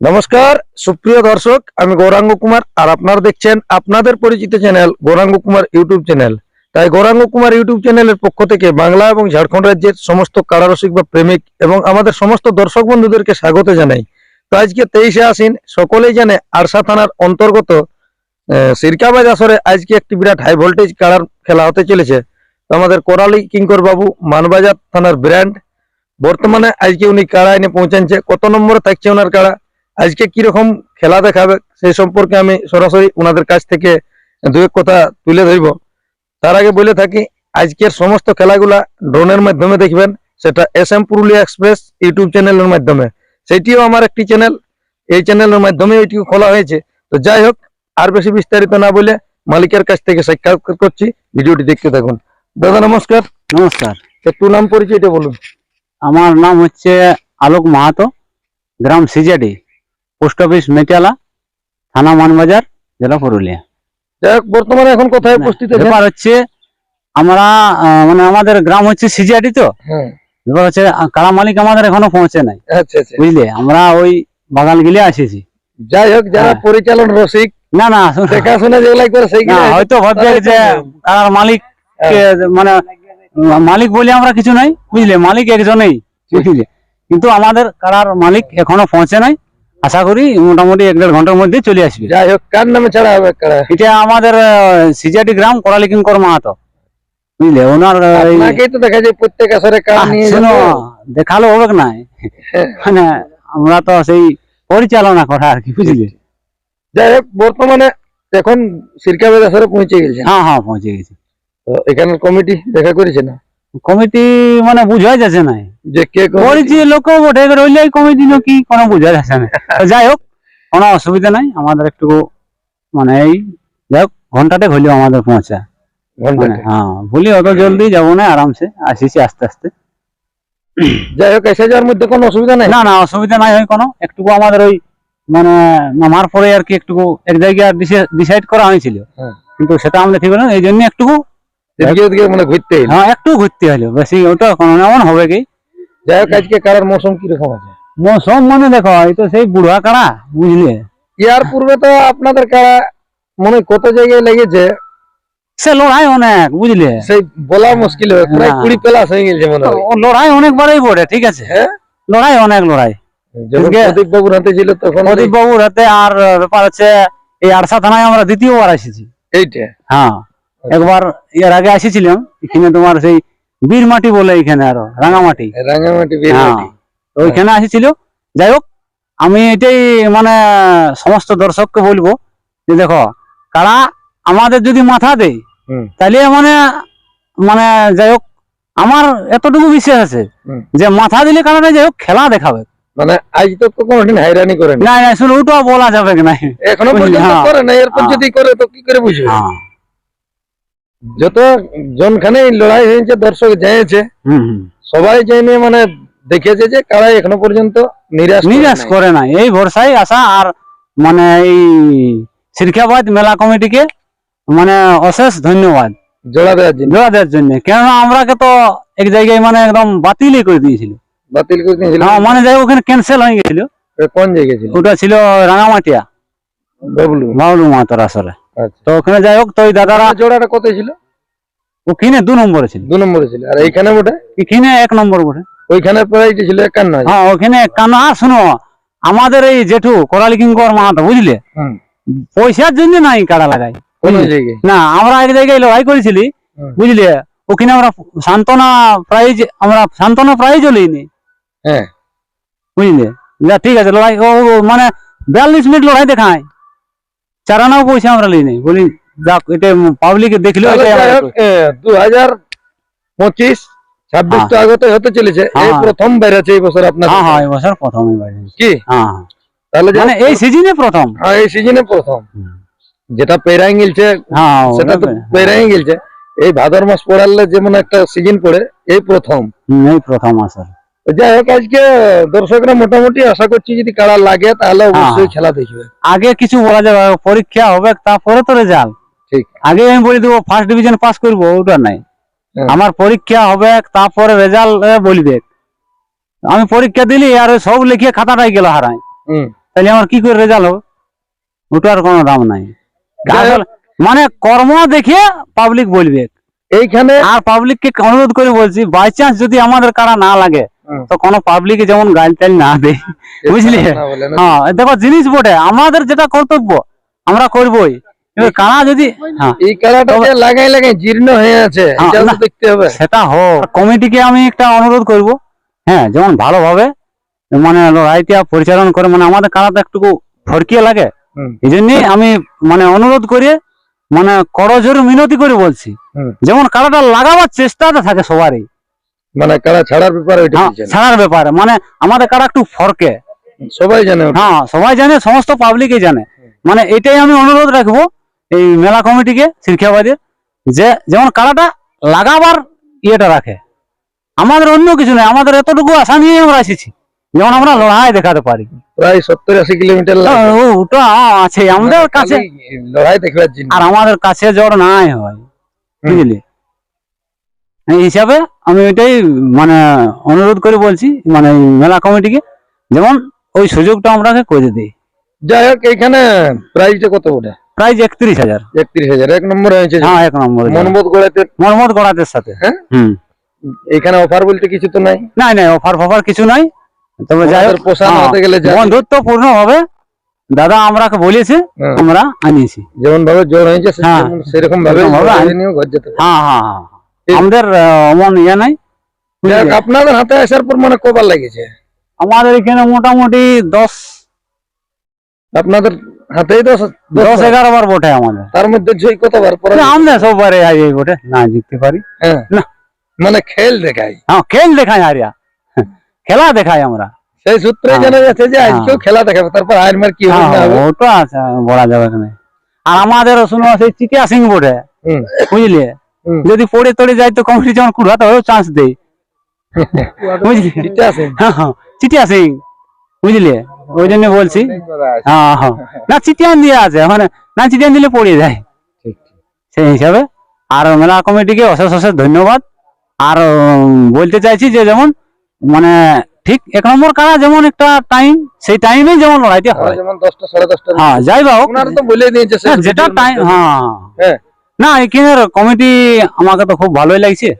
নমস্কার, সুপ্রিয় দর্শক, আমি গৌরাঙ্গ কুমার আর আপনারা দেখছেন আপনাদের পরিচিত channel Gauranga Kumar YouTube channel. তাই গৌরাঙ্গ কুমার ইউটিউব চ্যানেলের পক্ষ থেকে বাংলা এবং ঝাড়খণ্ড রাজ্যের সমস্ত কারারসিক বা প্রেমিক এবং আমাদের সমস্ত দর্শক বন্ধুদেরকে স্বাগত জানাই। তো আজকে তেইশে আসিন সকলেই জানে আরসা থানার অন্তর্গত সিরকাবাজ আসরে আজকে একটি বিরাট হাই ভোল্টেজ কারার খেলা হতে চলেছে। তো আমাদের কোরালি কিঙ্কর বাবু মানবাজার থানার ব্র্যান্ড, বর্তমানে আজকে উনি কারা এনে পৌঁছাচ্ছে কত নম্বরে থাকছে ওনার কাড়া আজকে কীরকম খেলা দেখাবে সেই সম্পর্কে আমি সরাসরি ওনাদের কাছ থেকে দু এক কথা তুলে ধরব। তার আগে বলে থাকি আজকের সমস্ত খেলাগুলা ড্রোনের মাধ্যমে দেখবেন সেটা S M Purulia express YouTube চ্যানেলের মাধ্যমে। সেটিও আমার একটি চ্যানেল এই চ্যানেলের মাধ্যমে ওইটিও খোলা হয়েছে। তো যাই হোক আর বেশি বিস্তারিত না বলে মালিকের কাছ থেকে সাক্ষাৎকার করছি। ভিডিওটি দেখতে থাকুন। দাদা নমস্কার। নমস্কার। একটু নাম পরিচয়টা বলুন। আমার নাম হচ্ছে আলোক মাহাতো গ্রাম সিজাডি। পোস্ট অফিস মেটিয়ালা থানা মানবাজার জেলা পুরুলিয়া। বর্তমানে এখন কোথায় উপস্থিত ব্যাপার হচ্ছে আমরা মানে আমাদের গ্রাম হচ্ছে সিজিয়াডি তো? হ্যাঁ। ব্যাপার হচ্ছে কারা মালিক আমাদের এখনও পৌঁছে নাই। আচ্ছা আচ্ছা। বুঝলে? আমরা ওই বাগান গিলে আসেছি। যাই হোক যারা হ্যাঁ। পরিচালন রসিক না না দেখাশোনা যেগুলাই করে সেইগুলো হয়তো ভাববে যে কারার মালিক মানে মালিক বলে আমরা কিছু নাই বুঝলে? মালিক একজনেই বুঝলে? কিন্তু আমাদের কারার মালিক এখনও পৌঁছে নাই। আশা করি মোটামুটি এক দেড় ঘণ্টার মধ্যে চলে আসবে। যাই হোক কার নামে ছাড়া হবে এটা আমাদের সিজাটি গ্রাম করালি কিঙ্কর মাহাতো। বুঝলে? ওনার আপনাকেই তো দেখা যায় প্রত্যেক আসরে কার নিয়ে শোনো দেখাল হবে না হ্যাঁ। মানে আমরা তো সেই পরিচালনা করা আর কি বুঝলে? যাই হোক বর্তমানে এখন সিরকাবেদ আসরে পৌঁছে গেছে। হ্যাঁ হ্যাঁ পৌঁছে গেছে। তো এখানের কমিটি দেখা করেছে না? কমিটি মানে বুঝাই যাচ্ছে না। যে কে পরিচি লোক বটে রইলে কমিটি কি কোনো বুঝা যাচ্ছে না। যাই হোক কোনো অসুবিধা নাই আমাদের একটু মানে এই যাই হোক ঘন্টাতে হইলেও আমাদের পৌঁছা। মানে হ্যাঁ বলি অত জলদি যাব না আরামসে আসিছি আস্তে আস্তে। যাই হোক এসে যাওয়ার মধ্যে কোনো অসুবিধা নাই? না না অসুবিধা নাই হয় কোনো। একটু আমাদের ওই মানে নামার পরে আর কি একটু এক জায়গায় ডিসাইড করা হয়েছিল। হ্যাঁ। কিন্তু সেটা আমাদের ঠিক হলো না, এই জন্য একটু এদিকে ওদিকে মানে ঘুরতে এলো। হ্যাঁ একটু ঘুরতে বেশি ওটা কোনো এমন হবে কি? যাই হোক আজকে কারার মৌসুম কীরকম আছে? মৌসুম মানে দেখো এই তো সেই বুড়া কাড়া বুঝলে? ইয়ার পূর্বে তো আপনাদের কারা মনে কত জায়গায় লেগেছে? সে লড়াই অনেক বুঝলে? সেই বলা মুশকিল প্রায় কুড়ি প্লাস হয়ে গেছে মনে হয়। লড়াই অনেকবারই পড়ে ঠিক আছে? হ্যাঁ? লড়াই অনেক লড়াই। যখন আজকে- প্রদীপ বাবুর হাতে ছিল তখন প্রদীপ বাবুর হাতে আর ব্যাপার হচ্ছে এই আরসা থানায় আমরা দ্বিতীয়বার এসেছি। এইটা? হ্যাঁ। একবার এর আগে এসেছিলাম এখানে তোমার সেই বীর মাটি বলে এখানে আরও রাঙামাটি। রাঙামাটি হ্যাঁ তো ওইখানে এসেছিল যাই হোক আমি এটাই মানে সমস্ত দর্শককে বলব যে দেখো কারা আমাদের যদি মাথা দেয় তাহলে মানে মানে যাই হোক আমার এতটুকু বিশ্বাস আছে যে মাথা দিলে কারণে যাই হোক খেলা দেখাবে। মানে আজ তো কোনোদিন হাইরানি করে না। না শুনে ওটাও বলা যাবে না? এখনও পর্যন্ত হ্যাঁ। করে না এরপর হ্যাঁ। যদি করে তো কি করে বুঝবে? হ্যাঁ। যত জনখানে লড়াই হয়েছে দর্শক জেনেছে সবাই জেনে মানে দেখেছে যে কারাই এখনও পর্যন্ত নিরাশ নিরাশ করে না এই ভরসায় আসা আর মানে এই শিরখাবাদ মেলা কমিটিকে মানে অশেষ ধন্যবাদ। জোড়া দেওয়ার জন্য। জোড়া দেওয়ার জন্য। কেননা আমরাকে তো এক জায়গায় মানে একদম বাতিলই করে দিয়েছিল। বাতিল করে দিয়েছিল। হ্যাঁ মানে যাই ওখানে ক্যান্সেল হয়ে গেছিল। কোন জায়গায় ছিল ওটা ছিল রাঙামাটিয়া। বাবলু। বাউলু মাতার আসলে তো ওখানে যাই হোক তো ওই দাদারা জোড়াটা কত ছিল? ওখানে দু নম্বরে ছিল। দু নম্বরে ছিল। আর এইখানে ওটা এখানে এক নম্বর বটে। ওইখানে প্রাইসটা ছিল একান্ন। হ্যাঁ ওখানে কানা আর শোনো আমাদের এই জেঠু করালি কিঙ্কর মাহাতো বুঝলে? পয়সার জন্য নাই কাড়া লাগাই? না আমরা এক জায়গায় লড়াই করেছিলি। বুঝলে? ওখানে আমরা সান্ত্বনা প্রাইজ আমরা সান্ত্বনা প্রাইজও লইনি। হ্যাঁ। বুঝলে? ঠিক আছে লড়াই মানে বিয়াল্লিশ মিনিট লড়াই দেখায়। চারানাও পয়সা আমরা লইনি বলি যাক এটা পাবলিকে দেখল দু হাজার পঁচিশ ছাব্বিশ তো আগতে হতে চলেছে। এই হ্যাঁ। প্রথম বেড়েছে এই বছর আপনার হ্যাঁ হ্যাঁ প্রথমই বাইরে কি? হ্যাঁ। হ্যাঁ। তাহলে মানে এই সিজনে প্রথম। হ্যাঁ এই সিজনে প্রথম। যেটা পেরাই গেলছে হ্যাঁ সেটা তো পেরাই। গেলছে। এই ভাদর মাস পড়ালে যেমন একটা সিজন পড়ে এই প্রথম। এই প্রথম আসর তো যাই হোক আজকে দর্শকরা মোটামুটি আশা করছি যদি কারা লাগে তাহলে অবশ্যই হ্যাঁ। খেলা দেখবে। আগে কিছু বলা যাবে পরীক্ষা হবে তারপরে তো রেজাল্ট ঠিক। আগে আমি বলে দেবো ফার্স্ট ডিভিশন পাস করব ওটা নাই। হ্যাঁ। আমার পরীক্ষা হবে তারপরে রেজাল্ট বলবে। আমি পরীক্ষা দিলি আর সব লিখিয়ে খাতাটাই গেল হারাই তাহলে আমার কি করে রেজাল্ট হবে? ওটার কোনো দাম নাই। মানে কর্ম দেখে পাবলিক বলবে। এইখানে আর পাবলিককে অনুরোধ করে বলছি বাই চান্স যদি আমাদের কারা না লাগে। তো কোনো পাবলিকে যেমন গাইল টাইল না দেয় বুঝলি। হ্যাঁ দেখো জিনিস বটে আমাদের যেটা কর্তব্য আমরা করবই। যদি হ্যাঁ। এই কালাটা লাগাই লাগাই জীর্ণ হয়ে আছে এটাও তো না। দেখতে হবে। সেটা হোক। কমিটিকে আমি একটা অনুরোধ করব হ্যাঁ যেমন ভালোভাবে মানে লড়াইটা পরিচালনা করে মানে আমাদের ফরকিয়ে লাগে। এই জন্যই আমি মানে অনুরোধ করে মানে করজোর মিনতি করে বলছি। যেমন কারাটা লাগাবার চেষ্টাটা থাকে সবারই মানে কারা ছাড়ার ব্যাপারে হ্যাঁ। ছাড়ার ব্যাপারে। মানে আমাদের কারা একটু ফরকে। সবাই জানে হ্যাঁ সবাই জানে সমস্ত পাবলিকই জানে। মানে এটাই আমি অনুরোধ রাখব এই মেলা কমিটিকে শিক্ষাবাদের যে যেমন কারাটা লাগাবার ইয়েটা রাখে। আমাদের অন্য কিছু নেই আমাদের এতটুকু আশা নিয়ে আমরা এসেছি। যেমন আমরা লড়াই দেখাতে পারি। প্রায় সত্তর আশি কিলোমিটার ওটা আছে আমাদের কাছে। লড়াই দেখবার আর আমাদের কাছে জ্বর নাই হয় বুঝলি? হিসাবে আমি ওইটাই মানে অনুরোধ করে বলছি মানে মেলা কমিটিকে যেমন ওই সুযোগটা আমরাকে করে দিই যাই হোক এখানে প্রাইসটা কত ওটা প্রাইজ একত্রিশ হাজার। একত্রিশ হাজার এক নম্বর হয়েছে হ্যাঁ এক নম্বর। মনবোধ গোড়াতে গড়াতের সাথে। হ্যাঁ? হুম। এখানে অফার বলতে কিছু তো নাই? নাই নাই অফার ফফার কিছু নাই। তবে যাই হোক পোষানো হ্যাঁ, হতে গেলে যা- বন্ধুত্বপূর্ণ হবে। দাদা আমরাকে বলেছে হ্যাঁ, আমরা আনিয়েছি। যেমন ভাবে জোর হয়েছে হ্যাঁ। সেরকম ভাবে। হ্যাঁ হ্যাঁ হ্যাঁ। আমাদের অমন ইয়ে নাই? আপনাদের হাতে আসার পর মানে কবার লেগেছে? আমাদের এখানে মোটামুটি দশ আপনাদের হাতেই দশ দশ এগারো বার বটে আমাদের। তার মধ্যে জয় কতবার পরে আমরা সববারে বটে না জিততে পারি। হ্যাঁ। না। মানে খেল দেখাই। হ্যাঁ খেল দেখাই আরিয়া। খেলা দেখাই আমরা। সেই সূত্রে হ্যাঁ। জানা যাচ্ছে যে আজকেও হ্যাঁ। খেলা দেখাবে তারপর আয়ের মার কি হবে না ওটা আছে বলা যাবে এখানে আর আমাদের শুনো সেই চিটিয়া সিং বটে। বুঝলে। যদি পড়ে তড়ে যায় তো কমিটি যেমন কুড়াতে হবে চান্স দেয়। বুঝলি? আছে? হ্যাঁ হ্যাঁ। চিটিয়া সিং বুঝলে? ওই জন্য বলছি। হ্যাঁ হ্যাঁ। না চিটিয়ান দিয়ে আছে। মানে না চিটিয়ান দিলে পড়ে যায়। সেই হিসাবে। আর মেলা কমিটিকে অশেষ অশেষ ধন্যবাদ। আর বলতে চাইছি যে যেমন মানে ঠিক এক নম্বর কারা যেমন একটা টাইম সেই টাইমে যেমন লড়াইটা হয়। যেমন দশটা সাড়ে দশটা হ্যাঁ যাই বা হোক তো বলে দিয়েছে হ্যাঁ, যেটা টাইম হ্যাঁ। হ্যাঁ। না এখানের কমিটি আমাকে তো খুব ভালোই লাগছে।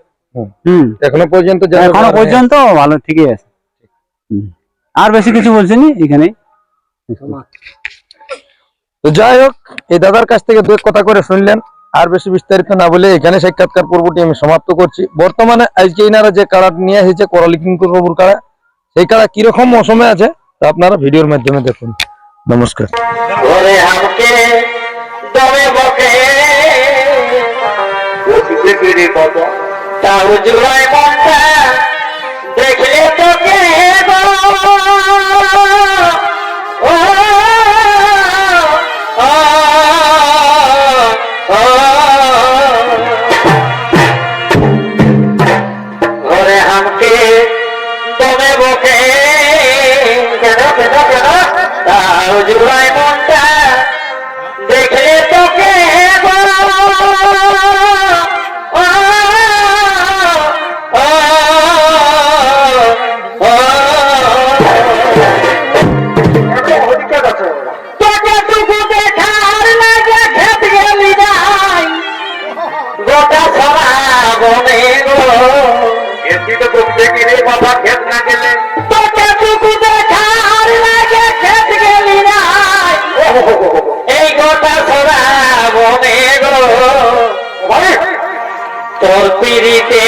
হুম। এখনও পর্যন্ত এখনও পর্যন্ত ভালো ঠিকই আছে। হুম। আর বেশি কিছু বলছেন এখানে? তো যাই হোক এই দাদার কাছ থেকে দু এক কথা করে শুনলেন। আর বেশি বিস্তারিত না বলে এখানে সাক্ষাৎকার পর্বটি আমি সমাপ্ত করছি। বর্তমানে আজকে এনারা যে কাড়া নিয়ে এসেছে করালি কিঙ্কুর বাবুর কাড়া সেই কাড়া কীরকম মৌসুমে আছে তা আপনারা ভিডিওর মাধ্যমে দেখুন। নমস্কার। উঠতে ফিরে কত তাও জুড়ায় মনটা দেখলে রে বাবা খেত না গেলে। তোকে টুকু দেখার লাগে খেত গেলি নাই এই গোটা সারা বনে গো। তোর পিড়িতে